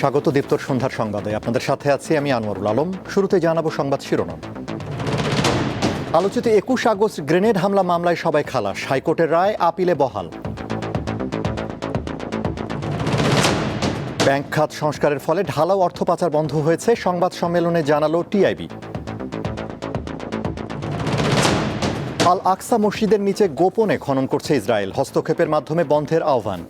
স্বাগত দীপ্তর সন্ধ্যার সংবাদে। আপনাদের সাথে আছি আমি আনোয়ারুল আলম। শুরুতে জানাব সংবাদ শিরোনাম। আলোচিত একুশ আগস্ট গ্রেনেড হামলা মামলায় সবাই খালাস। হাইকোর্টের রায় আপিলে বহাল। ব্যাংক খাত সংস্কারের ফলে ঢালাও অর্থ পাচার বন্ধ হয়েছে, সংবাদ সম্মেলনে জানালো টিআইবি। আল আকসা মসজিদের নিচে গোপনে খনন করছে ইসরায়েল। হস্তক্ষেপের মাধ্যমে বন্ধের আহ্বান।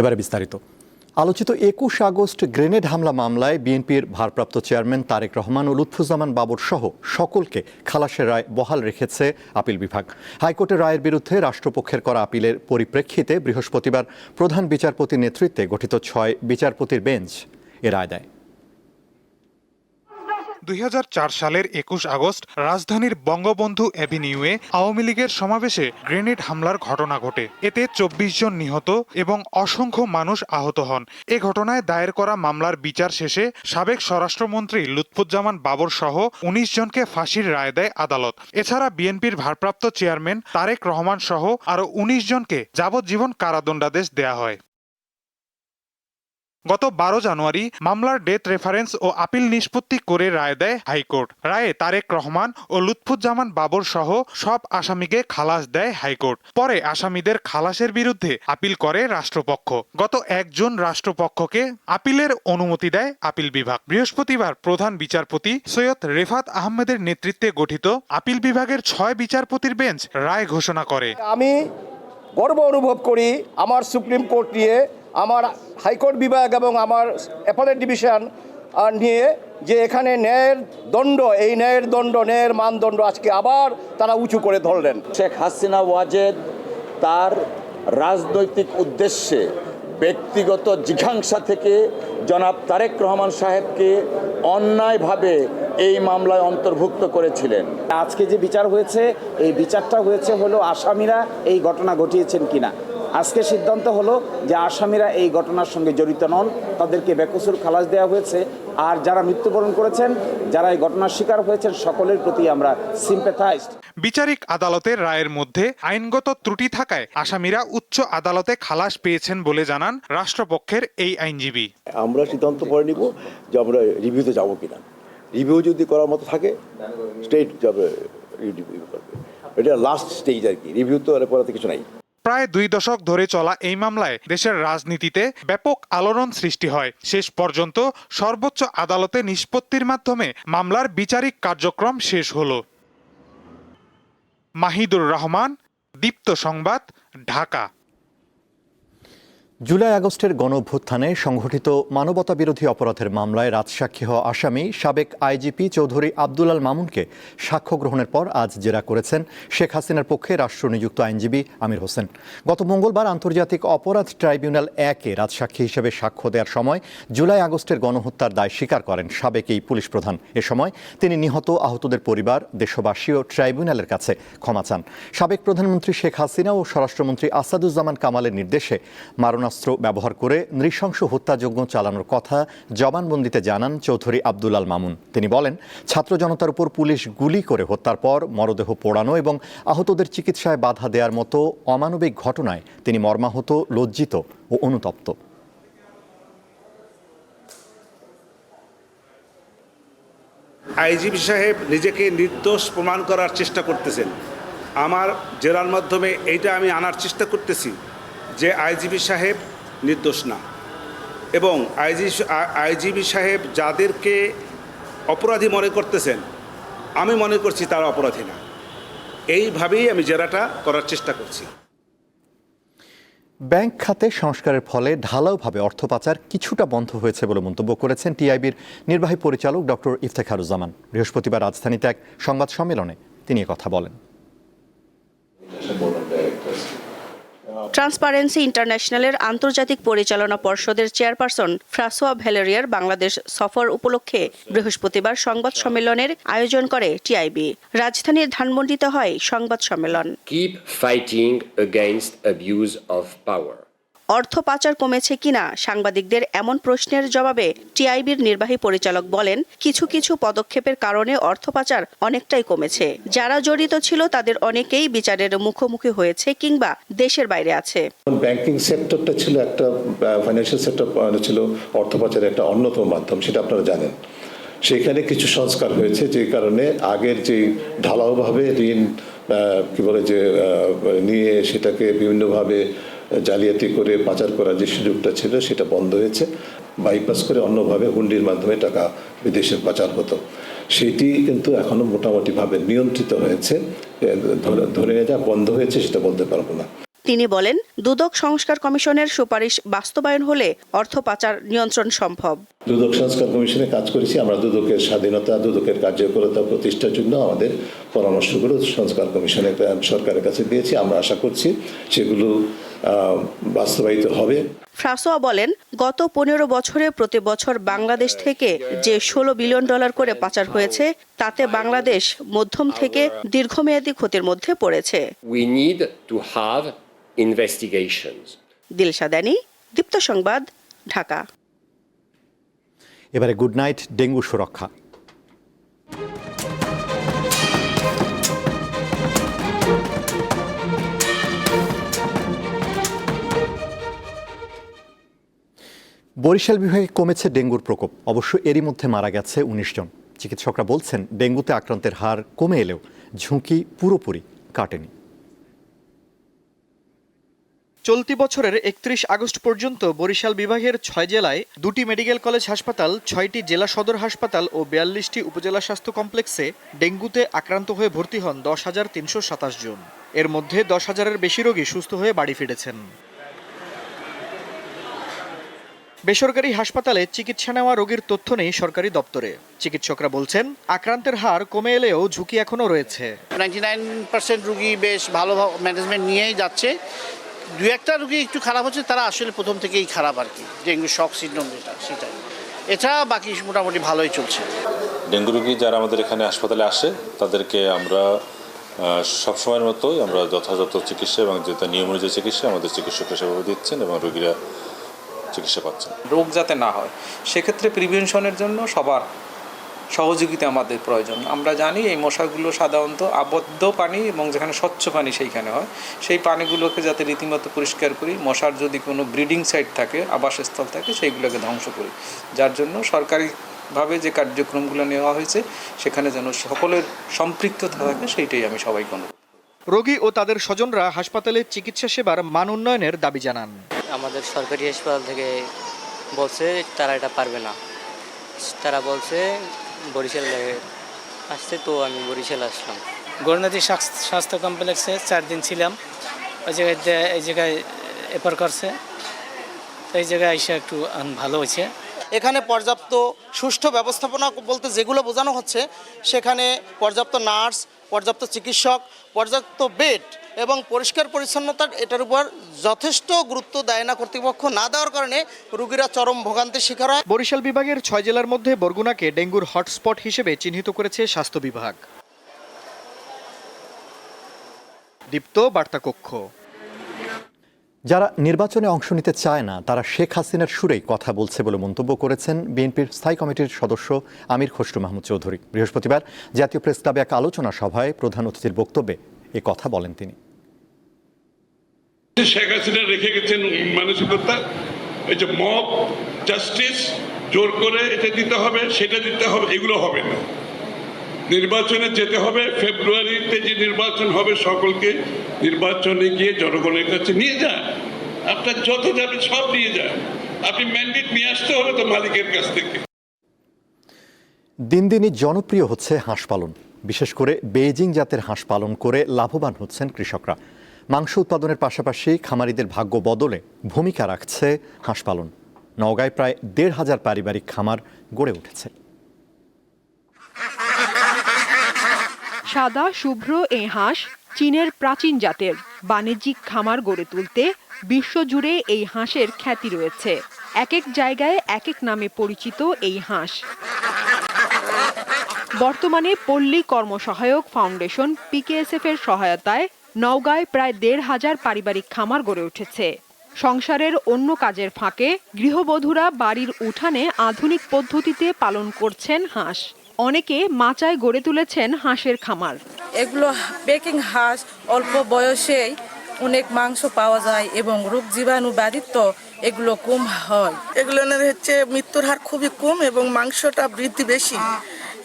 এবারে বিস্তারিত। আলোচিত একুশ আগস্ট গ্রেনেড হামলা মামলায় বিএনপির ভারপ্রাপ্ত চেয়ারম্যান তারেক রহমান ও লুৎফুজ্জামান বাবর সহ সকলকে খালাসের রায় বহাল রেখেছে আপিল বিভাগ। হাইকোর্টের রায়ের বিরুদ্ধে রাষ্ট্রপক্ষের করা আপিলের পরিপ্রেক্ষিতে বৃহস্পতিবার প্রধান বিচারপতির নেতৃত্বে গঠিত ছয় বিচারপতির বেঞ্চ এ রায় দেয়। দুই হাজার চার সালের একুশ আগস্ট রাজধানীর বঙ্গবন্ধু অ্যাভিনিউয়ে আওয়ামী লীগের সমাবেশে গ্রেনেড হামলার ঘটনা ঘটে। এতে চব্বিশ জন নিহত এবং অসংখ্য মানুষ আহত হন। এ ঘটনায় দায়ের করা মামলার বিচার শেষে সাবেক স্বরাষ্ট্রমন্ত্রী লুৎফুজ্জামান বাবর সহ উনিশ জনকে ফাঁসির রায় দেয় আদালত। এছাড়া বিএনপির ভারপ্রাপ্ত চেয়ারম্যান তারেক রহমান সহ আরও উনিশ জনকে যাবজ্জীবন কারাদণ্ডাদেশ দেয়া হয়। গত বারো জানুয়ারি মামলার ডেথ রেফারেন্স ও আপিল নিষ্পত্তি করে রায় দেয় হাইকোর্ট। রায়ে তারেক রহমান ও লুৎফুজ্জামান বাবর সহ সব আসামিকে খালাস দেয় হাইকোর্ট। পরে আসামিদের খালাসের বিরুদ্ধে আপিল করে রাষ্ট্রপক্ষ। গত একজন রাষ্ট্রপক্ষকে আপিলের অনুমতি দেয় আপিল বিভাগ। বৃহস্পতিবার প্রধান বিচারপতি সৈয়দ রেফাত আহমেদের নেতৃত্বে গঠিত আপিল বিভাগের ছয় বিচারপতির বেঞ্চ রায় ঘোষণা করে। আমি গর্ব অনুভব করি আমার সুপ্রিম কোর্ট নিয়ে আমার হাইকোর্ট বিভাগ এবং আমার অ্যাপেলেট ডিভিশন নিয়ে যে এখানে ন্যায়ের দণ্ড এই ন্যায়ের দণ্ড ন্যায়ের মানদণ্ড আজকে আবার তারা উঁচু করে ধরলেন। শেখ হাসিনা ওয়াজেদ তার রাজনৈতিক উদ্দেশ্যে ব্যক্তিগত জিঘাংসা থেকে জনাব তারেক রহমান সাহেবকে অন্যায়ভাবে এই মামলায় অন্তর্ভুক্ত করেছিলেন। আজকে যে বিচার হয়েছে এই বিচারটা হয়েছে হলো আসামিরা এই ঘটনা ঘটিয়েছেন কিনা। আজকে সিদ্ধান্ত হলো যে আসামিরা এই ঘটনার সঙ্গে জড়িত নন তাদেরকে বেকসুর খালাস দেওয়া হয়েছে। আর যারা মৃত্যুবরণ করেছেন যারা এই ঘটনার শিকার হয়েছেন সকলের প্রতি আমরা সিম্পেথাইজড বিচারিক আদালতের রায়ের মধ্যে আইনগত ত্রুটি থাকায় আসামিরা উচ্চ আদালতে খালাস পেয়েছেন বলে জানান রাষ্ট্রপক্ষের এই আইনজীবী। আমরা সিদ্ধান্ত পরে নিব যে আমরা রিভিউতে যাব কিনা। রিভিউ যদি করার মতো থাকে স্টেট যাবে রিভিউ করবে। এটা লাস্ট স্টেজ আর কি। রিভিউ তো এর পরে কিছু নাই। প্রায় দুই দশক ধরে চলা এই মামলায় দেশের রাজনীতিতে ব্যাপক আলোড়ন সৃষ্টি হয়। শেষ পর্যন্ত সর্বোচ্চ আদালতে নিষ্পত্তির মাধ্যমে মামলার বিচারিক কার্যক্রম শেষ হল। মাহিদুর রহমান, দীপ্ত সংবাদ, ঢাকা। জুলাই আগস্টের গণ অভ্যুত্থানে সংঘটিত মানবতা বিরোধী অপরাধের মামলায় রাজসাক্ষী হওয়া আসামি সাবেক আইজিপি চৌধুরী আব্দুল আল মামুনকে সাক্ষ্য গ্রহণের পর আজ জেরা করেছেন শেখ হাসিনার পক্ষে রাষ্ট্রনিযুক্ত আইনজীবী আমির হোসেন। গত মঙ্গলবার আন্তর্জাতিক অপরাধ ট্রাইব্যুনাল একে রাজসাক্ষী হিসেবে সাক্ষ্য দেওয়ার সময় জুলাই আগস্টের গণহত্যার দায় স্বীকার করেন সাবেক এই পুলিশ প্রধান। এ সময় তিনি নিহত আহতদের পরিবার, দেশবাসী ও ট্রাইব্যুনালের কাছে ক্ষমা চান। সাবেক প্রধানমন্ত্রী শেখ হাসিনা ও স্বরাষ্ট্রমন্ত্রী আসাদুজ্জামান কামালের নির্দেশে মারণাস্ত্র ব্যবহার করে নৃশংস হত্যাযজ্ঞ চালানোর কথা জবানবন্দিতে জানান চৌধুরী আব্দুল আল মামুন। তিনি বলেন, ছাত্র জনতার উপর পুলিশ গুলি করে হত্যার পর মরদেহ পোড়ানো এবং আহতদের চিকিৎসায় বাধা দেওয়ার মতো অমানবিক ঘটনায় তিনি মর্মাহত, লজ্জিত ও অনুতপ্ত। আইজিপি সাহেব নিজেকে নির্দোষ প্রমাণ করার চেষ্টা করতেছেন। আমার জেরার মাধ্যমে এইটা আমি আনার চেষ্টা করতেছি। যে আইজিবি সাহেব নির্দোষ না। এবং আইজি আইজিবি সাহেব যাদেরকে অপরাধী মনে করতেছেন আমি মনে করছি তারা অপরাধী না। এইভাবেই আমি জেরাটা করার চেষ্টা করছি। ব্যাংক খাতে সংস্কারের ফলে ঢালাওভাবে অর্থ পাচার কিছুটা বন্ধ হয়েছে বলে মন্তব্য করেছেন টিআইবির নির্বাহী পরিচালক ডক্টর ইফতেখারুজ্জামান। বৃহস্পতিবার রাজধানীতে এক সংবাদ সম্মেলনে তিনি এ কথা বলেন। ট্রান্সপারেন্সি ইন্টারন্যাশনালের আন্তর্জাতিক পরিচালনা পর্ষদের চেয়ারপারসন ফ্রাসোয়া ভ্যালেরিয়ার বাংলাদেশ সফর উপলক্ষে বৃহস্পতিবার সংবাদ সম্মেলনের আয়োজন করে টিআইবি রাজধানীর ধানমন্ডিতে হয় সংবাদ সম্মেলন keep fighting against abuse of power. অর্থ পাচার কমেছে কিনা? সাংবাদিকদের এমন প্রশ্নের জবাবে টিআইবির নির্বাহী পরিচালক বলেন, কিছু কিছু পদক্ষেপের কারণে অর্থ পাচার অনেকটাই কমেছে। যারা জড়িত ছিল, তাদের অনেকেই বিচারের মুখোমুখি হয়েছে কিংবা দেশের বাইরে আছে। ব্যাংকিং সেক্টরটা ছিল একটা ফাইন্যান্সিয়াল সেক্টর ছিল অর্থ পাচারের একটা অন্যতম মাধ্যম, সেটা আপনারা জানেন। সেখানে কিছু সংস্কার হয়েছে, যে কারণে আগের যে ঢালাওভাবে ঋণ কি বলে যে নিয়ে সেটাকে বিভিন্নভাবে জালিয়াতি করে পাচার করার যে সুযোগটা ছিল সেটা বন্ধ হয়েছে। বাইপাস করে অন্যভাবে হুন্ডির মাধ্যমে টাকা বিদেশে পাচার হতো। সেটি কিন্তু এখনও মোটামুটিভাবে নিয়ন্ত্রিত হয়েছে। ধরে- যা বন্ধ হয়েছে সেটা বলতে পারব না। তিনি বলেন দুদক সংস্কার কমিশনের সুপারিশ বাস্তবায়ন হলে অর্থ পাচার নিয়ন্ত্রণ সম্ভব। দুদক সংস্কার কমিশনে কাজ করেছি আমরা দুদকের স্বাধীনতা দুদকের কার্যকরতা প্রতিষ্ঠার জন্য আমাদের পরামর্শগুলো সংস্কার কমিশনের সরকারের কাছে দিয়েছি। আমরা আশা করছি সেগুলো বাস্তবায়িত হবে। ফ্রাসোয়া বলেন গত পনেরো বছরে প্রতি বছর বাংলাদেশ থেকে যে ষোলো বিলিয়ন ডলার করে পাচার হয়েছে তাতে বাংলাদেশ মধ্যম থেকে দীর্ঘমেয়াদী ক্ষতির মধ্যে পড়েছে। We need to have investigations. Dilshan দানি দীপ্ত সংবাদ ঢাকা। এবারে গুড নাইট ডেঙ্গু সুরক্ষা। বরিশাল বিভাগে কমেছে ডেঙ্গুর প্রকোপ। অবশ্য এরই মধ্যে মারা গেছে উনিশ জন। চিকিৎসকরা বলছেন, ডেঙ্গুতে আক্রান্তের হার কমে এলেও ঝুঁকি পুরোপুরি কাটেনি। চলতি বছরের একত্রিশ আগস্ট পর্যন্ত বরিশাল বিভাগের ছয় জেলায় দুটি মেডিকেল কলেজ হাসপাতাল, ছয়টি জেলা সদর হাসপাতাল ও বিয়াল্লিশটি উপজেলা স্বাস্থ্য কমপ্লেক্সে ডেঙ্গুতে আক্রান্ত হয়ে ভর্তি হন দশ হাজার তিনশো সাতাশ জন। এর মধ্যে দশ হাজারের বেশি রোগী সুস্থ হয়ে বাড়ি ফিরেছেন। বেসরকারি হাসপাতালে চিকিৎসা নেওয়া রোগীর তথ্য নেই সরকারি দপ্তরে। চিকিৎসকরা বলছেন আক্রান্তের হার কমে এলেও ঝুঁকি এখনও রয়েছে। নাইনটি নাইন পার্সেন্ট রুগী বেশ ভালো ম্যানেজমেন্ট নিয়েই যাচ্ছে। দু একটা রুগী একটু খারাপ হচ্ছে তারা আসলে প্রথম থেকেই খারাপ আর কি। ডেঙ্গু শক সিন্ড্রোম যেটা সেটাই। এছাড়া বাকি মোটামুটি ভালোই চলছে। ডেঙ্গু রোগী যারা আমাদের এখানে হাসপাতালে আসে তাদেরকে আমরা সবসময়ের মতোই আমরা যথাযথ চিকিৎসা এবং যেটা নিয়ম অনুযায়ী চিকিৎসা আমাদের চিকিৎসকরা সেভাবে দিচ্ছেন এবং রোগীরা চিকিৎসা পাচ্ছেন। রোগ যাতে না হয় সেক্ষেত্রে প্রিভেনশনের জন্য সবার সহযোগিতা আমাদের প্রয়োজন। আমরা জানি এই মশাগুলো সাধারণত আবদ্ধ পানি এবং যেখানে স্বচ্ছ পানি সেইখানে হয়। সেই পানিগুলোকে যাতে রীতিমতো পরিষ্কার করি মশার যদি কোনো ব্রিডিং সাইট থাকে আবাসস্থল থাকে সেইগুলোকে ধ্বংস করি। যার জন্য সরকারিভাবে যে কার্যক্রমগুলো নেওয়া হয়েছে সেখানে যেন সকলের সম্পৃক্ততা থাকে সেইটাই আমি সবাইকে অনুরোধ রোগী ও তাদের স্বজনরা হাসপাতালে চিকিৎসা সেবার মান উন্নয়নের দাবি জানান। আমাদের সরকারি হাসপাতাল থেকে বলছে তারা এটা পারবে না। তারা বলছে বরিশালে আসছে তো আমি বরিশাল আসলাম। গৌরনদী স্বাস্থ্য কমপ্লেক্সে চার দিন ছিলাম। ওই জায়গায় এই জায়গায় এপার করছে। এই জায়গায় এসে একটু ভালো হয়েছে। এখানে পর্যাপ্ত সুষ্ঠু ব্যবস্থাপনা বলতে যেগুলো বোঝানো হচ্ছে সেখানে পর্যাপ্ত নার্স পর্যাপ্ত চিকিৎসক, পর্যাপ্ত বেড এবং পরিষ্কার পরিচ্ছন্নতার এটার উপর যথেষ্ট গুরুত্ব দেয় না কর্তৃপক্ষ। না দেওয়ার কারণে রুগীরা চরম ভোগান্তির শিকার হয়। বরিশাল বিভাগের ছয় জেলার মধ্যে বরগুনাকে ডেঙ্গুর হটস্পট হিসেবে চিহ্নিত করেছে স্বাস্থ্য বিভাগ। দীপ্ত বার্তা কক্ষ যারা নির্বাচনে অংশ নিতে চায় না, তারা শেখ হাসিনার সুরেই কথা বলছে বলে মন্তব্য করেছেন বিএনপির স্থায়ী কমিটির সদস্য আমির খসরু মাহমুদ চৌধুরী। বৃহস্পতিবার জাতীয় প্রেস ক্লাবে এক আলোচনা সভায় প্রধান অতিথির বক্তব্যে এ কথা বলেন তিনি। শেখ হাসিনা রেখে গেছেন মানসিকতা, এই যে মব, জাস্টিস, জোর করে এটা দিতে হবে, সেটা দিতে হবে, এগুলো হবে না। নির্বাচনে যেতে হবে, ফেব্রুয়ারিতে যে নির্বাচন হবে সকলকে নির্বাচনে গিয়ে জনগণের কাছে নিয়ে যান আপনার যত যাবে সব নিয়ে যান আপনি ম্যান্ডেট নিয়ে আসতে হবে তো মালিকের কাছ থেকে। দিন দিনই জনপ্রিয় হচ্ছে হাঁস পালন। বিশেষ করে বেইজিং জাতের হাঁস পালন করে লাভবান হচ্ছেন কৃষকরা। মাংস উৎপাদনের পাশাপাশি খামারিদের ভাগ্য বদলে ভূমিকা রাখছে হাঁস পালন। নওগাঁয় প্রায় দেড় হাজার পারিবারিক খামার গড়ে উঠেছে। সাদা, শুভ্র এই হাঁস চীনের প্রাচীন জাতের। বাণিজ্যিক খামার গড়ে তুলতে বিশ্বজুড়ে এই হাঁসের খ্যাতি রয়েছে। এক এক জায়গায় এক এক নামে পরিচিত এই হাঁস। বর্তমানে পল্লী কর্মসহায়ক ফাউন্ডেশন পিকেএসএফ এর সহায়তায় নওগাঁয় প্রায় দেড় হাজার পারিবারিক খামার গড়ে উঠেছে। সংসারের অন্য কাজের ফাঁকে গৃহবধূরা বাড়ির উঠানে আধুনিক পদ্ধতিতে পালন করছেন হাঁস। অনেকে মাচায় গড়ে তুলেছেন হাঁসের খামার। এগুলো বেকিং হাঁস অল্প বয়সেই অনেক মাংস পাওয়া যায় এবং রোগ জীবাণু বাধিত এগুলো কম হয়। এগুলো হচ্ছে মৃত্যুর হার খুবই কম এবং মাংসটা বৃদ্ধি বেশি।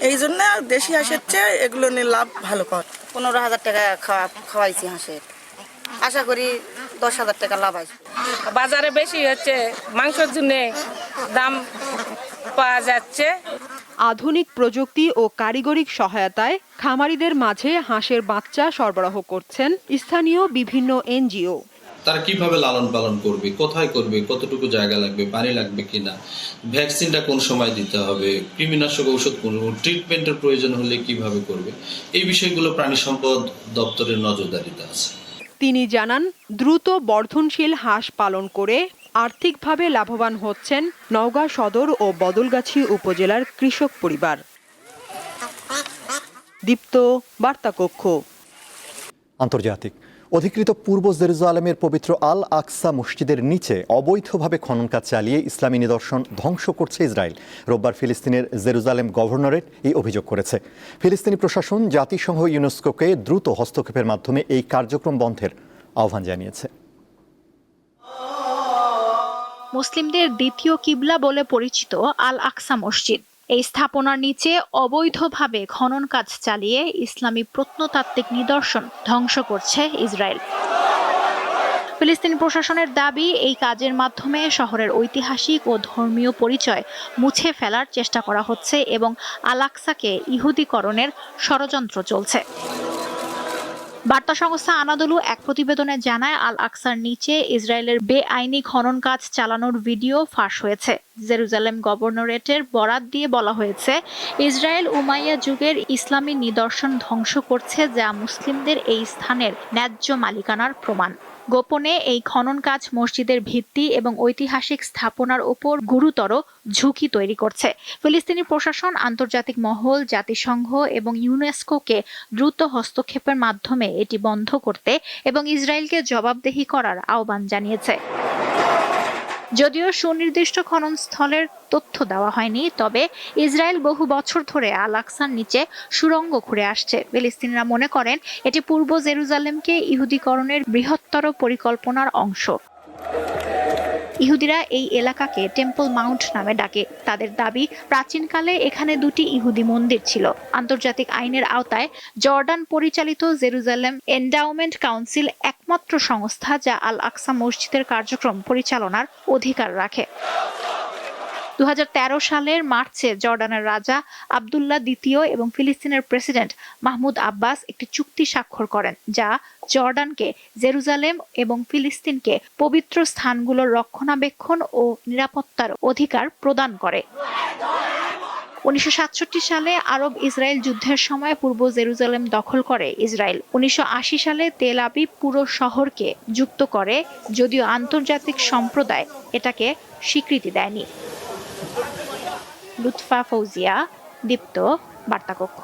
এই জন্য দেশি হাঁসের চেয়ে এগুলো নিয়ে লাভ ভালো পাওয়া পনেরো হাজার টাকা খাওয়া খাওয়াইছি হাঁসের। আশা করি দশ হাজার টাকা লাভ আসবে। বাজারে বেশি হচ্ছে মাংসের জন্য দাম পাওয়া যাচ্ছে। আধুনিক প্রযুক্তি ও কারিগরিক সহায়তায় খামারিদের মাঝে হাঁসের বাচ্চা সরবরাহ করছেন স্থানীয় বিভিন্ন এনজিও। তারা কীভাবে লালন পালন করবে কোথায় করবে কতটুকু জায়গা লাগবে পানি লাগবে কিনা ভ্যাকসিনটা কোন সময় দিতে হবে কৃমিনাশক ঔষধ কোন ট্রিটমেন্টের প্রয়োজন হলে কীভাবে করবে এই বিষয়গুলো প্রাণী সম্পদ দপ্তরের নজরদারিতে আছে। তিনি জানান দ্রুত বর্ধনশীল হাঁস পালন করে আর্থিকভাবে লাভবান হচ্ছেন নওগাঁ সদর ও বদলগাছি উপজেলার কৃষক পরিবার। দীপ্ত বার্তা কক্ষ আন্তর্জাতিক। অধিকৃত পূর্ব জেরুজালেমের পবিত্র আল আকসা মসজিদের নিচে অবৈধভাবে খনন কাজ চালিয়ে ইসলামী নিদর্শন ধ্বংস করছে ইসরায়েল। রোববার ফিলিস্তিনের জেরুজালেম গভর্নরেট এই অভিযোগ করেছে। ফিলিস্তিনি প্রশাসন জাতিসংঘ ইউনেস্কোকে দ্রুত হস্তক্ষেপের মাধ্যমে এই কার্যক্রম বন্ধের আহ্বান জানিয়েছে। মুসলিমদের দ্বিতীয় কিবলা বলে পরিচিত আল আকসা মসজিদ। এই স্থাপনার নিচে অবৈধভাবে খনন কাজ চালিয়ে ইসলামী প্রত্নতাত্ত্বিক নিদর্শন ধ্বংস করছে ইসরায়েল। ফিলিস্তিনি প্রশাসনের দাবি, এই কাজের মাধ্যমে শহরের ঐতিহাসিক ও ধর্মীয় পরিচয় মুছে ফেলার চেষ্টা করা হচ্ছে এবং আলাক্সাকে ইহুদিকরণের ষড়যন্ত্র চলছে। বার্তা সংস্থা আনাদলু এক প্রতিবেদনে জানায় আল আকসার নিচে ইসরায়েলের বেআইনি খনন কাজ চালানোর ভিডিও ফাঁস হয়েছে। জেরুজালেম গভর্নরেটের বরাত দিয়ে বলা হয়েছে, ইসরায়েল উমাইয়া যুগের ইসলামী নিদর্শন ধ্বংস করছে যা মুসলিমদের এই স্থানের ন্যায্য মালিকানার প্রমাণ। গোপনে এই খনন কাজ মসজিদের ভিত্তি এবং ঐতিহাসিক স্থাপনার উপর গুরুতর ঝুঁকি তৈরি করছে। ফিলিস্তিনি প্রশাসন, আন্তর্জাতিক মহল, জাতিসংঘ এবং ইউনেস্কোকে দ্রুত হস্তক্ষেপের মাধ্যমে এটি বন্ধ করতে এবং ইসরায়েলকে জবাবদেহি করার আহ্বান জানিয়েছে। যদিও সুনির্দিষ্ট খনন স্থলের তথ্য দেওয়া হয়নি, তবে ইসরায়েল বহু বছর ধরে আল আকসার নিচে সুরঙ্গ ঘুরে আসছে। ফিলিস্তিনিরা মনে করেন এটি পূর্ব জেরুজালেমকে ইহুদিকরণের বৃহত্তর পরিকল্পনার অংশ। ইহুদিরা এই এলাকাকে টেম্পল মাউন্ট নামে ডাকে। তাদের দাবি, প্রাচীনকালে এখানে দুটি ইহুদি মন্দির ছিল। আন্তর্জাতিক আইনের আওতায় জর্ডান পরিচালিত জেরুজালেম এন্ডাওমেন্ট কাউন্সিল একমাত্র সংস্থা যা আল আকসা মসজিদের কার্যক্রম পরিচালনার অধিকার রাখে। দু হাজার তেরো সালের মার্চে জর্ডানের রাজা আবদুল্লাহ দ্বিতীয় এবং ফিলিস্তিনের প্রেসিডেন্ট মাহমুদ আব্বাস একটি চুক্তি স্বাক্ষর করেন, যা জর্ডানকে জেরুজালেম এবং ফিলিস্তিনকে পবিত্র স্থানগুলোর রক্ষণাবেক্ষণ ও নিরাপত্তার অধিকার প্রদান করে। উনিশশো সাতষট্টি সালে আরব ইসরায়েল যুদ্ধের সময় পূর্ব জেরুজালেম দখল করে ইসরায়েল। উনিশশো আশি সালে তেল আবিব পুরো শহরকে যুক্ত করে, যদিও আন্তর্জাতিক সম্প্রদায় এটাকে স্বীকৃতি দেয়নি। লুৎফা ফৌজিয়া দীপ্ত বার্তাকক্ষ।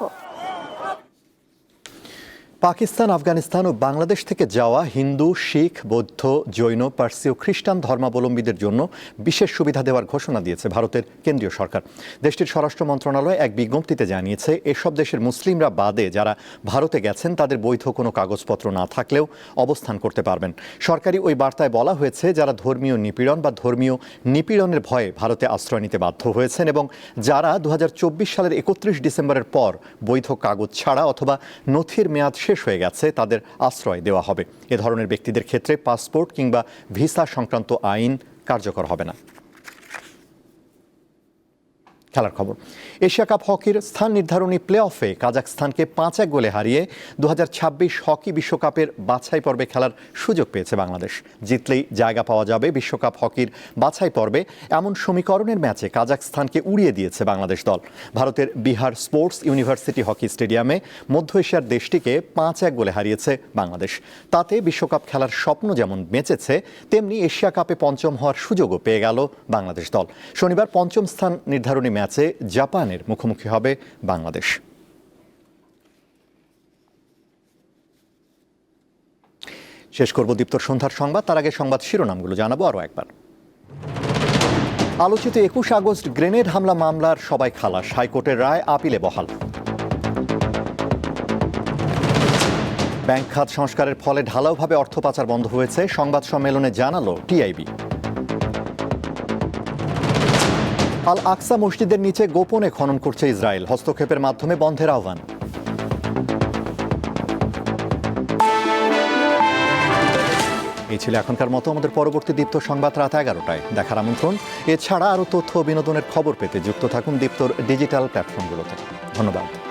পাকিস্তান, আফগানিস্তান ও বাংলাদেশ থেকে যাওয়া হিন্দু, শিখ, বৌদ্ধ, জৈন, পার্সি ও খ্রিস্টান ধর্মাবলম্বীদের জন্য বিশেষ সুবিধা দেওয়ার ঘোষণা দিয়েছে ভারতের কেন্দ্রীয় সরকার। দেশটির স্বরাষ্ট্র মন্ত্রণালয় এক বিজ্ঞপ্তিতে জানিয়েছে, এসব দেশের মুসলিমরা বাদে যারা ভারতে গেছেন, তাদের বৈধ কোনো কাগজপত্র না থাকলেও অবস্থান করতে পারবেন। সরকারি ওই বার্তায় বলা হয়েছে, যারা ধর্মীয় নিপীড়ন বা ধর্মীয় নিপীড়নের ভয়ে ভারতে আশ্রয় নিতে বাধ্য হয়েছেন এবং যারা দু হাজার চব্বিশ সালের একত্রিশ ডিসেম্বরের পর বৈধ কাগজ ছাড়া অথবা নথির মেয়াদ শেষ হয়ে গেছে, তাদের আশ্রয় দেওয়া হবে। এ ধরনের ব্যক্তিদের ক্ষেত্রে পাসপোর্ট কিংবা ভিসা সংক্রান্ত আইন কার্যকর হবে না। খেলার খবর। এশিয়া কাপ হকির স্থান নির্ধারণী প্লে অফে কাজাকস্তানকে পাঁচ এক গোলে হারিয়ে দু হাজার ছাব্বিশ হকি বিশ্বকাপের বাছাই পর্বে খেলার সুযোগ পেয়েছে বাংলাদেশ। জিতলেই জায়গা পাওয়া যাবে বিশ্বকাপ হকির বাছাই পর্বে। এমন সমীকরণের ম্যাচে কাজাকস্তানকে উড়িয়ে দিয়েছে বাংলাদেশ দল। ভারতের বিহার স্পোর্টস ইউনিভার্সিটি হকি স্টেডিয়ামে মধ্য এশিয়ার দেশটিকে পাঁচ এক গোলে হারিয়েছে বাংলাদেশ। তাতে বিশ্বকাপ খেলার স্বপ্ন যেমন বেঁচেছে, তেমনি এশিয়া কাপে পঞ্চম হওয়ার সুযোগও পেয়ে গেল বাংলাদেশ দল। শনিবার পঞ্চম স্থান নির্ধারণী ম্যাচে জাপানের মুখোমুখি হবে বাংলাদেশ। শেষ করব দীপ্তর সন্ধ্যার সংবাদ। তার আগে সংবাদ শিরোনামগুলো জানাব আরও একবার। আলোচিত একুশ আগস্ট গ্রেনেড হামলা মামলার সবাই খালাস, হাইকোর্টের রায় আপিলে বহাল। ব্যাংক খাত সংস্কারের ফলে ঢালাওভাবে অর্থ পাচার বন্ধ হয়েছে। সংবাদ সম্মেলনে জানালো টিআইবি। আল আকসা মসজিদের নিচে গোপনে খনন করছে ইসরায়েল। হস্তক্ষেপের মাধ্যমে বন্ধের আহ্বান। এই ছিল এখনকার মতো। আমাদের পরবর্তী দীপ্ত সংবাদ রাত এগারোটায়। দেখার আমন্ত্রণ। এছাড়া আরও তথ্য বিনোদনের খবর পেতে যুক্ত থাকুন দীপ্তর ডিজিটাল প্ল্যাটফর্মগুলোতে। ধন্যবাদ।